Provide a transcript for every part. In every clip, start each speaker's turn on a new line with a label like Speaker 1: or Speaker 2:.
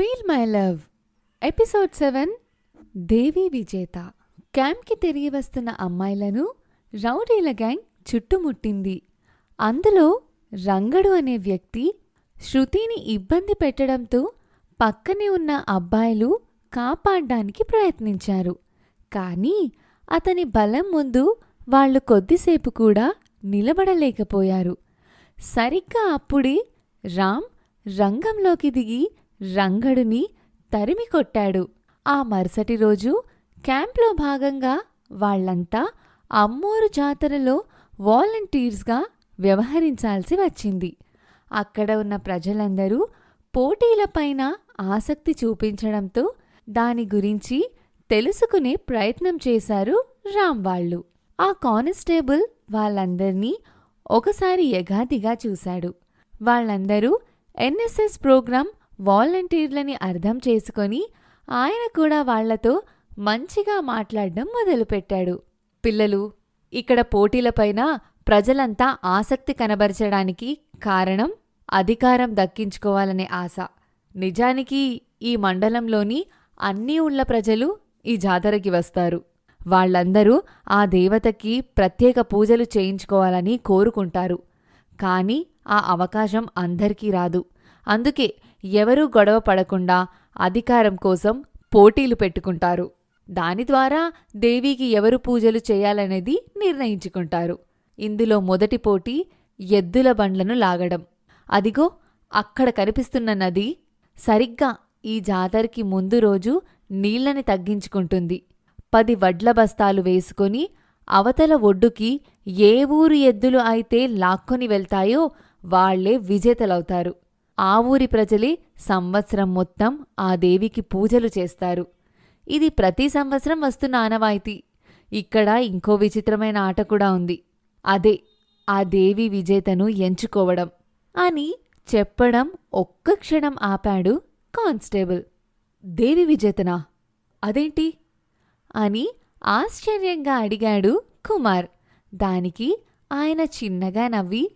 Speaker 1: Feel my love. Episode seven Devi Vijetha. క్యాంప్కి తిరిగి వస్తున్న అమ్మాయిలను రౌడీల గ్యాంగ్ చుట్టుముట్టింది. అందులో రంగడు అనే వ్యక్తి శృతిని ఇబ్బంది పెట్టడంతో పక్కనే ఉన్న అబ్బాయిలు కాపాడడానికి ప్రయత్నించారు. కానీ అతని బలం ముందు వాళ్ళు కొద్దిసేపు కూడా నిలబడలేకపోయారు. సరిగ్గా అప్పుడే రామ్ రంగంలోకి దిగి రంగడుని తరిమి కొట్టాడు. ఆ మరుసటి రోజు క్యాంప్లో భాగంగా వాళ్ళంతా అమ్మోరు జాతరలో వాలంటీర్స్గా వ్యవహరించాల్సి వచ్చింది. అక్కడ ఉన్న ప్రజలందరూ పోటీలపైన ఆసక్తి చూపించడంతో దాని గురించి తెలుసుకునే ప్రయత్నం చేశారు రామ్ వాళ్ళు. ఆ కానిస్టేబుల్ వాళ్ళందర్నీ ఒకసారి యగాదిగా చూశాడు. వాళ్ళందరూ ఎన్ఎస్ఎస్ ప్రోగ్రాం వాలంటీర్లని అర్థం చేసుకొని ఆయన కూడా వాళ్ళతో మంచిగా మాట్లాడడం మొదలుపెట్టాడు. పిల్లలు ఇక్కడ పోటీలపైన ప్రజలంతా ఆసక్తి కనబరచడానికి కారణం అధికారం దక్కించుకోవాలనే ఆశ. నిజానికి ఈ మండలంలోని అన్ని ఊళ్ళ ప్రజలు ఈ జాతరకి వస్తారు. వాళ్ళందరూ ఆ దేవతకి ప్రత్యేక పూజలు చేయించుకోవాలని కోరుకుంటారు. కానీ ఆ అవకాశం అందరికీ రాదు. అందుకే ఎవరూ గొడవ పడకుండా అధికారం కోసం పోటీలు పెట్టుకుంటారు. దాని ద్వారా దేవికి ఎవరు పూజలు చేయాలనేది నిర్ణయించుకుంటారు. ఇందులో మొదటి పోటీ ఎద్దుల బండ్లను లాగడం. అదిగో అక్కడ కనిపిస్తున్న నది సరిగ్గా ఈ జాతరకి ముందు రోజు నీళ్ళని తగ్గించుకుంటుంది. పది వడ్ల బస్తాలు వేసుకొని అవతల ఒడ్డుకి ఏ ఊరు ఎద్దులు అయితే లాక్కొని వెళ్తాయో వాళ్ళే విజేతలవుతారు. ఆ ఊరి ప్రజలే సంవత్సరం మొత్తం ఆ దేవికి పూజలు చేస్తారు. ఇది ప్రతి సంవత్సరం వస్తున్న ఆనవాయితీ. ఇక్కడ ఇంకో విచిత్రమైన ఆట కూడా ఉంది. అదే ఆ దేవి విజేతను ఎంచుకోవడం. అని చెప్పడం ఒక్క క్షణం ఆపాడు కానిస్టేబుల్. దేవి విజేతనా? అదేంటి? అని ఆశ్చర్యంగా అడిగాడు కుమార్. దానికి ఆయన చిన్నగా నవ్వి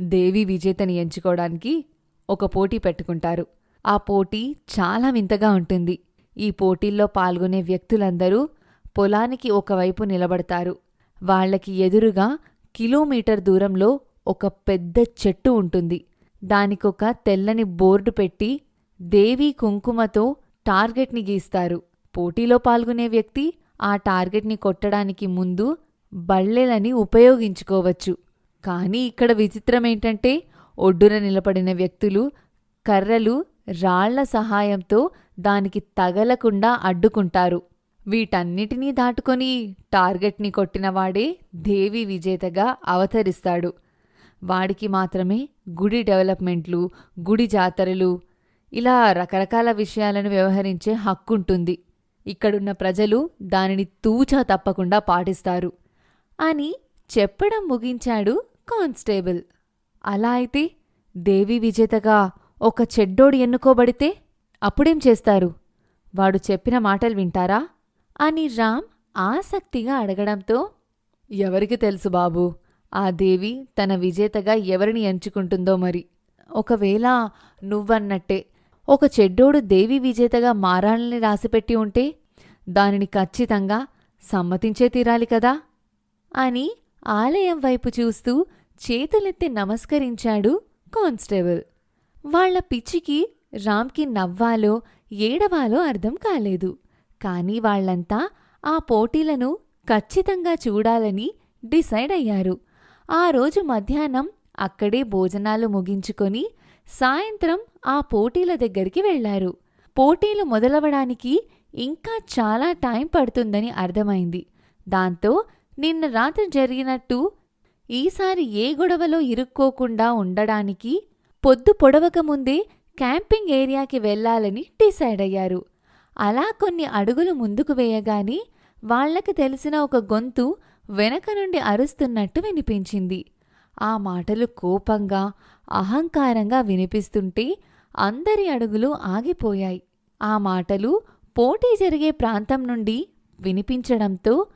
Speaker 1: దేవి విజేతని ఎంచుకోవడానికి ఒక పోటీ పెట్టుకుంటారు. ఆ పోటీ చాలా వింతగా ఉంటుంది. ఈ పోటీల్లో పాల్గొనే వ్యక్తులందరూ పొలానికి ఒకవైపు నిలబడతారు. వాళ్ళకి ఎదురుగా కిలోమీటర్ దూరంలో ఒక పెద్ద చెట్టు ఉంటుంది. దానికొక తెల్లని బోర్డు పెట్టి దేవి కుంకుమతో టార్గెట్ని గీస్తారు. పోటీలో పాల్గొనే వ్యక్తి ఆ టార్గెట్ని కొట్టడానికి ముందు బళ్ళెలని ఉపయోగించుకోవచ్చు. కానీ ఇక్కడ విచిత్రమేంటంటే ఒడ్డున నిలబడిన వ్యక్తులు కర్రలు రాళ్ళ సహాయంతో దానికి తగలకుండా అడ్డుకుంటారు. వీటన్నిటినీ దాటుకొని టార్గెట్ని కొట్టినవాడే దేవి విజేతగా అవతరిస్తాడు. వాడికి మాత్రమే గుడి డెవలప్మెంట్లు గుడి జాతరలు ఇలా రకరకాల విషయాలను వ్యవహరించే హక్కుంటుంది. ఇక్కడున్న ప్రజలు దానిని తూచా తప్పకుండా పాటిస్తారు. అని చెప్పడం ముగించాడు కానిస్టేబుల్. అలా అయితే దేవి విజేతగా ఒక చెడ్డోడు ఎన్నుకోబడితే అప్పుడేం చేస్తారు? వాడు చెప్పిన మాటలు వింటారా? అని రామ్ ఆసక్తిగా అడగడంతో ఎవరికి తెలుసు బాబూ ఆ దేవి తన విజేతగా ఎవరిని ఎంచుకుంటుందో మరి? ఒకవేళ నువ్వన్నట్టే ఒక చెడ్డోడు దేవి విజేతగా మారాలని రాసిపెట్టి ఉంటే దానిని ఖచ్చితంగా సమ్మతించే తీరాలి కదా? అని ఆలయం వైపు చూస్తూ చేతులెత్తి నమస్కరించాడు కానిస్టేబుల్. వాళ్ళ పిచ్చికి రామ్కి నవ్వాలో ఏడవాలో అర్థం కాలేదు. కాని వాళ్ళంతా ఆ పోటీలను ఖచ్చితంగా చూడాలని డిసైడ్ అయ్యారు. ఆ రోజు మధ్యాహ్నం అక్కడే భోజనాలు ముగించుకొని సాయంత్రం ఆ పోటీల దగ్గరికి వెళ్ళారు పోటీలు మొదలవడానికి ఇంకా చాలా టైం పడుతుందని అర్థమైంది. దాంతో నిన్న రాత్రి జరిగినట్టు ఈసారి ఏ గొడవలో ఇరుక్కోకుండా ఉండడానికి పొద్దు పొడవక ముందే క్యాంపింగ్ ఏరియాకి వెళ్ళాలని డిసైడ్ అయ్యారు. అలా కొన్ని అడుగులు ముందుకు వేయగానే వాళ్ళకి తెలిసిన ఒక గొంతు వెనక నుండి అరుస్తున్నట్టు వినిపించింది. ఆ మాటలు కోపంగా అహంకారంగా వినిపిస్తుంటే అందరి అడుగులు ఆగిపోయాయి. ఆ మాటలు పోటీ జరిగే ప్రాంతం నుండి వినిపించడంతో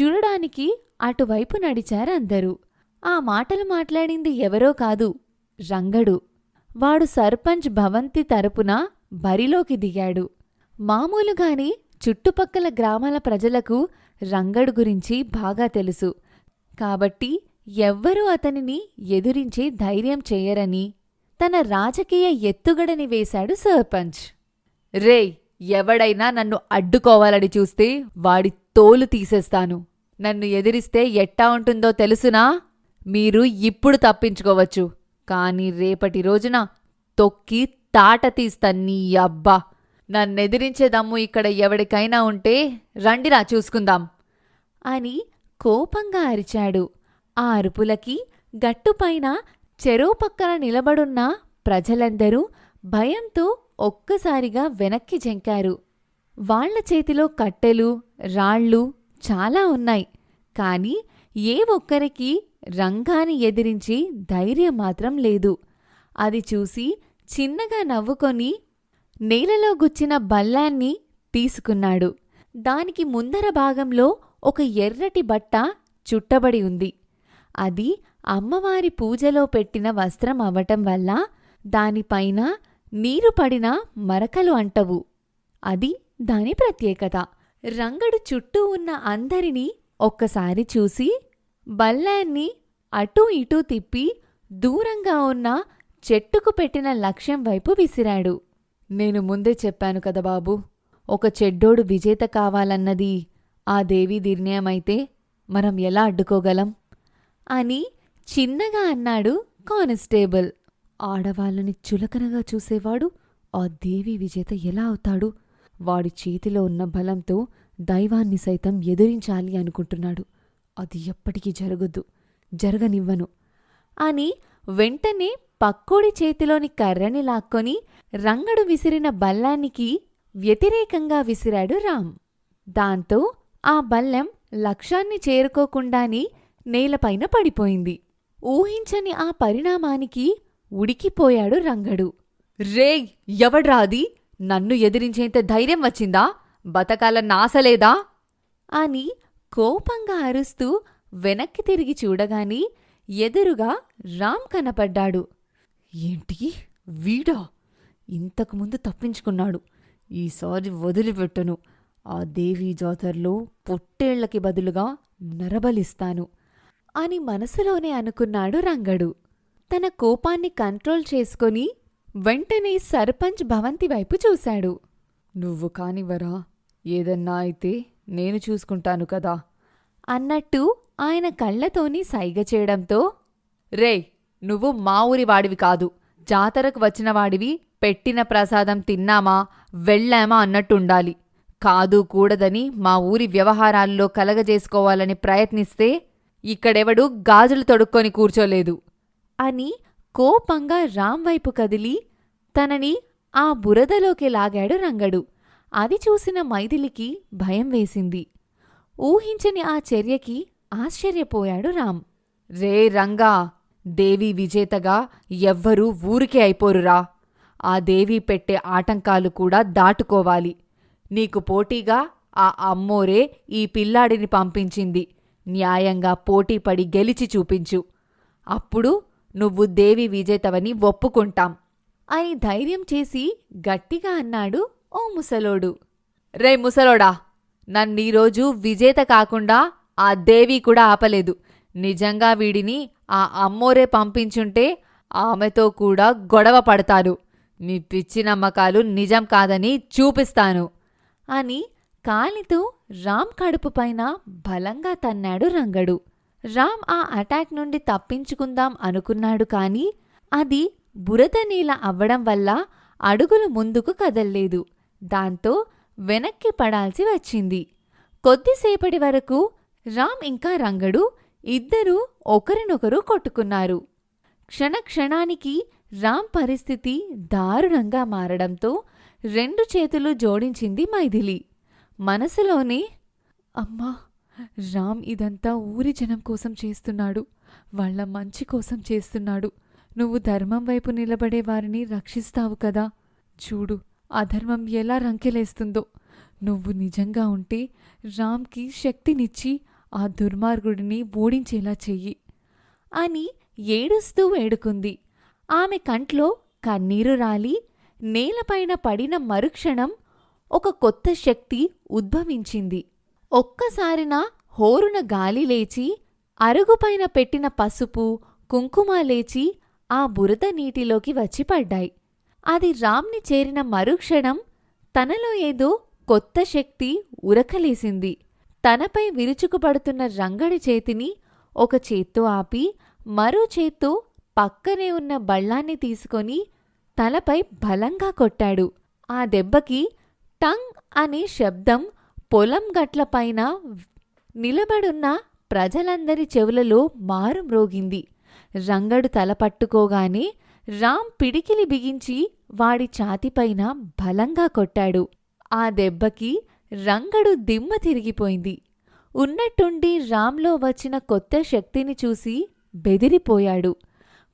Speaker 1: చూడడానికి అటువైపు నడిచారందరూ ఆ మాటలు మాట్లాడింది ఎవరో కాదు రంగడు. వాడు సర్పంచ్ భవంతి తరపున బరిలోకి దిగాడు. మామూలుగానే చుట్టుపక్కల గ్రామాల ప్రజలకు రంగడు గురించి బాగా తెలుసు. కాబట్టి ఎవ్వరూ అతనిని ఎదురించే ధైర్యం చెయ్యరని తన రాజకీయ ఎత్తుగడని వేశాడు సర్పంచ్. రేయ్ ఎవడైనా నన్ను అడ్డుకోవాలని చూస్తే వాడి తోలు తీసేస్తాను. నన్ను ఎదిరిస్తే ఎట్టా ఉంటుందో తెలుసునా? మీరు ఇప్పుడు తప్పించుకోవచ్చు. కాని రేపటి రోజున తొక్కి తాట తీస్తా నీ అబ్బా. నన్నెదిరించే దమ్ము ఇక్కడ ఎవడికైనా ఉంటే రండిరా చూసుకుందాం అని కోపంగా అరిచాడు. ఆ అరుపులకి గట్టుపైన చెరువు పక్కన నిలబడున్న ప్రజలందరూ భయంతో ఒక్కసారిగా వెనక్కి జంకారు. వాళ్ళ చేతిలో కట్టెలు రాళ్ళు చాలా ఉన్నాయి. కాని ఏ ఒక్కరికి రంగాని ఎదిరించి ధైర్యం మాత్రం లేదు. అది చూసి చిన్నగా నవ్వుకొని నేలలో గుచ్చిన బల్లాన్ని తీసుకున్నాడు. దానికి ముందర భాగంలో ఒక ఎర్రటి బట్ట చుట్టబడి ఉంది. అది అమ్మవారి పూజలో పెట్టిన వస్త్రం అవటం వల్ల దానిపైన నీరు పడినా మరకలు అంటవు. అది దాని ప్రత్యేకత. రంగడు చుట్టూ ఉన్న అందరినీ ఒక్కసారి చూసి బల్లాన్ని అటూ ఇటూ తిప్పి దూరంగా ఉన్న చెట్టుకు పెట్టిన లక్ష్యం వైపు విసిరాడు. నేను ముందే చెప్పాను కదా బాబు ఒక చెడ్డోడు విజేత కావాలన్నది. ఆ దేవి నిర్ణయమైతే మనం ఎలా అడ్డుకోగలం? అని చిన్నగా అన్నాడు కానిస్టేబుల్. ఆడవాళ్ళని చులకనగా చూసేవాడు ఆ దేవి విజేత ఎలా అవుతాడు? వాడి చేతిలో ఉన్న బలంతో దైవాన్ని సైతం ఎదిరించాలి అనుకుంటున్నాడు. అది ఎప్పటికీ జరగొద్దు. జరగనివ్వను. అని వెంటనే పక్కోడి చేతిలోని కర్రని లాక్కొని రంగడు విసిరిన బల్లానికి వ్యతిరేకంగా విసిరాడు రామ్. దాంతో ఆ బల్లెం లక్ష్యాన్ని చేరుకోకుండానే నేలపైన పడిపోయింది. ఊహించని ఆ పరిణామానికి ఉడికిపోయాడు రంగడు. రేయ్ ఎవడ్రాది? నన్ను ఎదిరించేంత ధైర్యం వచ్చిందా? బతకాల నాసలేదా అని కోపంగా అరుస్తూ వెనక్కి తిరిగి చూడగాని ఎదురుగా రామ్ కనపడ్డాడు. ఏంటి? వీడా? ఇంతకుముందు తప్పించుకున్నాడు. ఈసారి వదిలిపెట్టను. ఆ దేవీ జాతరలో పొట్టేళ్ళకి బదులుగా నరబలిస్తాను అని మనసులోనే అనుకున్నాడు రంగడు. తన కోపాన్ని కంట్రోల్ చేసుకొని వెంటనే సర్పంచ్ భవంతి వైపు చూశాడు. నువ్వు కానివరా ఏదన్నా అయితే నేను చూసుకుంటాను కదా. అన్నట్టు ఆయన కళ్ళతోని సైగ చేయడంతో రేయ్ నువ్వు మా ఊరి వాడివి కాదు. జాతరకు వచ్చిన వాడివి పెట్టిన ప్రసాదం తిన్నామా వెళ్ళామా అన్నట్టుండాలి. కాదు కూడదని మా ఊరి వ్యవహారాల్లో కలగజేసుకోవాలని ప్రయత్నిస్తే ఇక్కడెవడు గాజులు తొడుక్కొని కూర్చోలేదు. అని కోపంగా రామ్ వైపు కదిలి తనని ఆ బురదలోకి లాగాడు రంగడు. అది చూసిన మైథిలికి భయం వేసింది. ఊహించని ఆ చర్యకి ఆశ్చర్యపోయాడు రామ్. రే రంగా దేవి విజేతగా ఎవ్వరూ ఊరికే అయిపోరురా. ఆ దేవి పెట్టే ఆటంకాలు కూడా దాటుకోవాలి. నీకు పోటీగా ఆ అమ్మోరే ఈ పిల్లాడిని పంపించింది. న్యాయంగా పోటీపడి గెలిచి చూపించు. అప్పుడు నువ్వు దేవి విజేతవని ఒప్పుకుంటాం. అని ధైర్యం చేసి గట్టిగా అన్నాడు ఓ ముసలోడు. రే ముసలోడా నన్నీరోజు విజేత కాకుండా ఆ దేవి కూడా ఆపలేదు. నిజంగా వీడిని ఆ అమ్మోరే పంపించుంటే ఆమెతో కూడా గొడవ పడతారు. నీ పిచ్చి నమ్మకాలు నిజం కాదని చూపిస్తాను. అని కాలితో రామ్ కడుపు పైన బలంగా తన్నాడు రంగడు. రామ్ ఆ అటాక్ నుండి తప్పించుకుందాం అనుకున్నాడు కాని అది బురద నీల అవ్వడం వల్ల అడుగులు ముందుకు కదల్లేదు. దాంతో వెనక్కి పడాల్సి వచ్చింది. కొద్దిసేపటి వరకు రామ్ ఇంకా రంగడు ఇద్దరూ ఒకరినొకరు కొట్టుకున్నారు. క్షణక్షణానికి రామ్ పరిస్థితి దారుణంగా మారడంతో రెండు చేతులు జోడించింది మైథిలి. మనసులోనే అమ్మా! రామ్ ఇదంతా ఊరి జనం కోసం చేస్తున్నాడు. వాళ్ళ మంచి కోసం చేస్తున్నాడు. నువ్వు ధర్మం వైపు నిలబడే వారిని రక్షిస్తావు కదా. చూడు అధర్మం ఎలా రంకెలేస్తుందో. నువ్వు నిజంగా ఉంటే రామ్కి శక్తినిచ్చి ఆ దుర్మార్గుడిని ఓడించేలా చెయ్యి అని ఏడుస్తూ వేడుకుంది. ఆమె కంట్లో కన్నీరు రాలి నేలపైన పడిన మరుక్షణం ఒక కొత్త శక్తి ఉద్భవించింది. ఒక్కసారిన హోరున గాలి లేచి అరుగుపైన పెట్టిన పసుపు కుంకుమ లేచి ఆ బురద నీటిలోకి వచ్చి పడ్డాయి. అది రామ్ని చేరిన మరుక్షణం తనలో ఏదో కొత్త శక్తి ఉరకలేసింది. తనపై విరుచుకుపడుతున్న రంగడి చేతిని ఒక చేత్తో ఆపి మరో చేత్తో పక్కనే ఉన్న బళ్ళాన్ని తీసుకొని తలపై బలంగా కొట్టాడు. ఆ దెబ్బకి టంగ్ అనే శబ్దం పొలం గట్లపైన నిలబడున్న ప్రజలందరి చెవులలో మారు మ్రోగింది. రంగడు తల పట్టుకోగానే రామ్ పిడికిలి బిగించి వాడి ఛాతిపైన బలంగా కొట్టాడు. ఆ దెబ్బకి రంగడు దిమ్మ తిరిగిపోయింది. ఉన్నట్టుండి రామ్లో వచ్చిన కొత్త శక్తిని చూసి బెదిరిపోయాడు.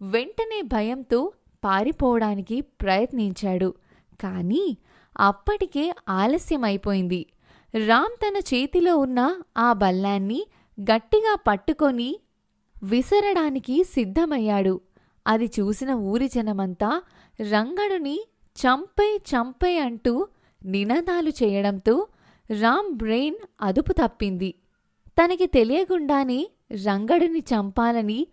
Speaker 1: వెంటనే భయంతో పారిపోవడానికి ప్రయత్నించాడు. కానీ అప్పటికే ఆలస్యమైపోయింది. రామ్ తన చేతిలో ఉన్న ఆ బల్లాన్ని గట్టిగా పట్టుకొని విసరడానికి సిద్ధమయ్యాడు. అది చూసిన ఊరి జనమంతా రంగడుని చంపై చంపై అంటూ నినాదాలు చేయడంతో రామ్ బ్రెయిన్ అదుపు తప్పింది. తనకి తెలియకుండానే రంగడుని చంపాలని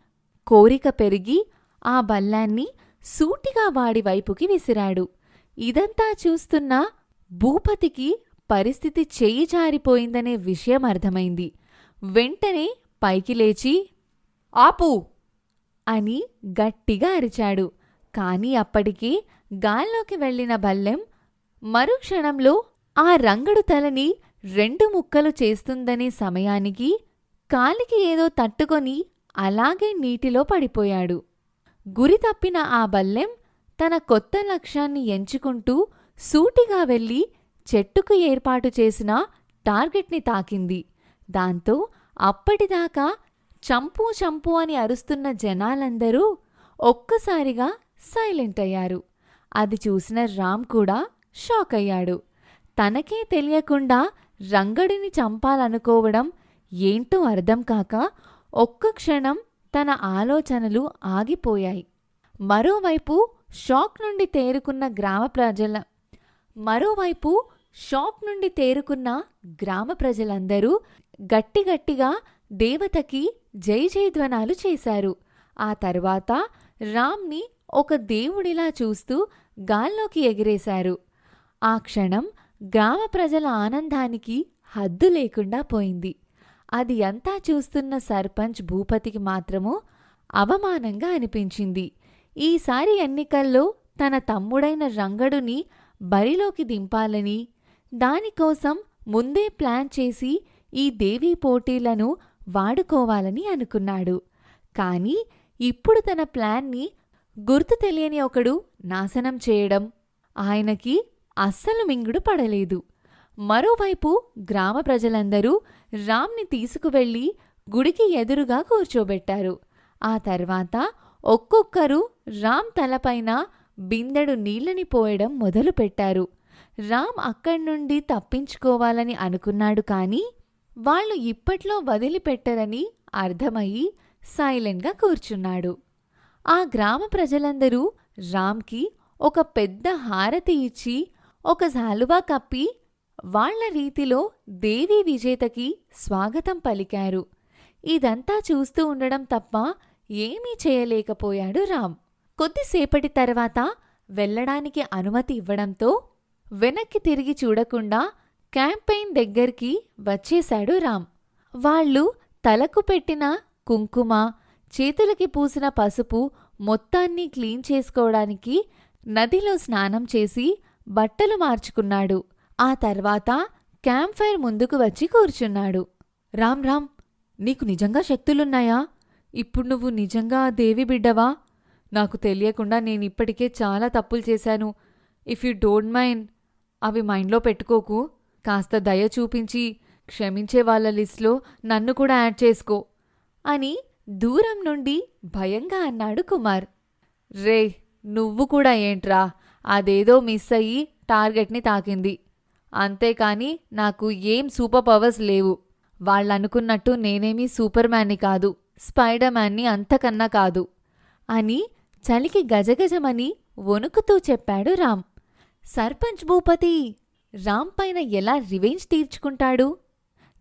Speaker 1: కోరిక పెరిగి ఆ బల్లాన్ని సూటిగా వాడి వైపుకి విసిరాడు. ఇదంతా చూస్తున్న భూపతికి పరిస్థితి చెయ్యి జారిపోయిందనే విషయం అర్థమైంది. వెంటనే పైకి లేచి ఆపు! అని గట్టిగా అరిచాడు. కాని అప్పటికే గాల్లోకి వెళ్ళిన బల్లెం మరుక్షణంలో ఆ రంగడు తలని రెండు ముక్కలు చేస్తుందనే సమయానికి కాలికి ఏదో తట్టుకొని అలాగే నీటిలో పడిపోయాడు. గురి తప్పిన ఆ బల్లెం తన కొత్త లక్ష్యాన్ని ఎంచుకుంటూ సూటిగా వెళ్ళి చెట్టుకు ఏర్పాటు చేసిన టార్గెట్ని తాకింది. దాంతో అప్పటిదాకా చంపు చంపు అని అరుస్తున్న జనాలందరూ ఒక్కసారిగా సైలెంట్ అయ్యారు. అది చూసిన రామ్ కూడా షాక్ అయ్యాడు. తనకే తెలియకుండా రంగడిని చంపాలనుకోవడం ఏంటో అర్థం కాక ఒక్క క్షణం తన ఆలోచనలు ఆగిపోయాయి. మరోవైపు షాక్ నుండి తేరుకున్న గ్రామ ప్రజల మరోవైపు షాక్ నుండి తేరుకున్న గ్రామ ప్రజలందరూ గట్టిగట్టిగా దేవతకి జై జయధ్వనాలు చేశారు. ఆ తర్వాత రామ్ని ఒక దేవుడిలా చూస్తూ గాల్లోకి ఎగిరేశారు. ఆ క్షణం గ్రామ ప్రజల ఆనందానికి హద్దు లేకుండా పోయింది. అది అంతా చూస్తున్న సర్పంచ్ భూపతికి మాత్రము అవమానంగా అనిపించింది. ఈసారి ఎన్నికల్లో తన తమ్ముడైన రంగడుని బరిలోకి దింపాలని దానికోసం ముందే ప్లాన్ చేసి ఈ దేవీ పోటీలను వాడుకోవాలని అనుకున్నాడు. కానీ ఇప్పుడు తన ప్లాన్ని గుర్తు తెలియని ఒకడు నాశనం చేయడం ఆయనకి అస్సలు మింగుడు పడలేదు. మరోవైపు గ్రామ ప్రజలందరూ రామ్ని తీసుకువెళ్ళి గుడికి ఎదురుగా కూర్చోబెట్టారు. ఆ తర్వాత ఒక్కొక్కరు రామ్ తలపైన బిందెడు నీళ్ళని పోయడం మొదలుపెట్టారు. రామ్ అక్కడి నుండి తప్పించుకోవాలని అనుకున్నాడు కానీ వాళ్ళు ఇప్పట్లో వదిలిపెట్టరని అర్థమయ్యి సైలెంట్గా కూర్చున్నాడు. ఆ గ్రామ ప్రజలందరూ రామ్కి ఒక పెద్ద హారతి ఇచ్చి ఒక శాలువా కప్పి వాళ్ళ రీతిలో దేవీ విజేతకి స్వాగతం పలికారు. ఇదంతా చూస్తూ ఉండడం తప్ప ఏమీ చేయలేకపోయాడు రామ్. కొద్దిసేపటి తర్వాత వెళ్ళడానికి అనుమతి ఇవ్వడంతో వెనక్కి తిరిగి చూడకుండా క్యాంపెయిన్ దగ్గరికి వచ్చేశాడు రామ్. వాళ్ళు తలకు పెట్టిన కుంకుమ చేతులకి పూసిన పసుపు మొత్తాన్ని క్లీన్ చేసుకోవడానికి నదిలో స్నానం చేసి బట్టలు మార్చుకున్నాడు. ఆ తర్వాత క్యాంప్ ఫైర్ ముందుకు వచ్చి కూర్చున్నాడు. రామ్ రామ్ నీకు నిజంగా శక్తులున్నాయా? ఇప్పుడు నువ్వు నిజంగా దేవి బిడ్డవా? నాకు తెలియకుండా నేను ఇప్పటికే చాలా తప్పులు చేశాను. ఇఫ్ యు డోంట్ మైండ్ అవి మైండ్లో పెట్టుకోకు. కాస్త దయ చూపించి క్షమించే వాళ్ళ లిస్ట్లో నన్ను కూడా యాడ్ చేసుకో అని దూరం నుండి భయంగా అన్నాడు కుమార్. రే నువ్వు కూడా ఏంట్రా? అదేదో మిస్ అయ్యి టార్గెట్ని తాకింది. అంతేకాని నాకు ఏం సూపర్ పవర్స్ లేవు. వాళ్ళనుకున్నట్టు నేనేమీ సూపర్ మ్యాన్ని కాదు స్పైడర్ మ్యాన్ని అంతకన్నా కాదు అని చలికి గజగజమని వణుకుతూ చెప్పాడు రామ్. సర్పంచ్ భూపతి రామ్ పైన ఎలా రివెంజ్ తీర్చుకుంటాడు?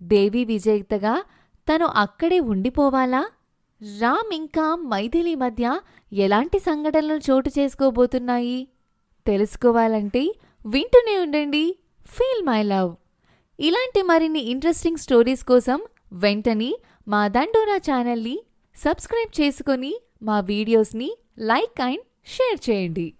Speaker 1: దేవి విజేతగా తను అక్కడే ఉండిపోవాలా? రామ్ ఇంకా మైథిలి మధ్య ఎలాంటి సంఘటనలు చోటు చేసుకోబోతున్నాయి? తెలుసుకోవాలంటే వింటూనే ఉండండి. Feel my love. ఇలాంటి మరిన్ని ఇంట్రెస్టింగ్ స్టోరీస్ కోసం వెంటనే మా దండోరా ఛానల్ని సబ్స్క్రైబ్ చేసుకొని మా వీడియోస్ని లైక్ అండ్ షేర్ చేయండి.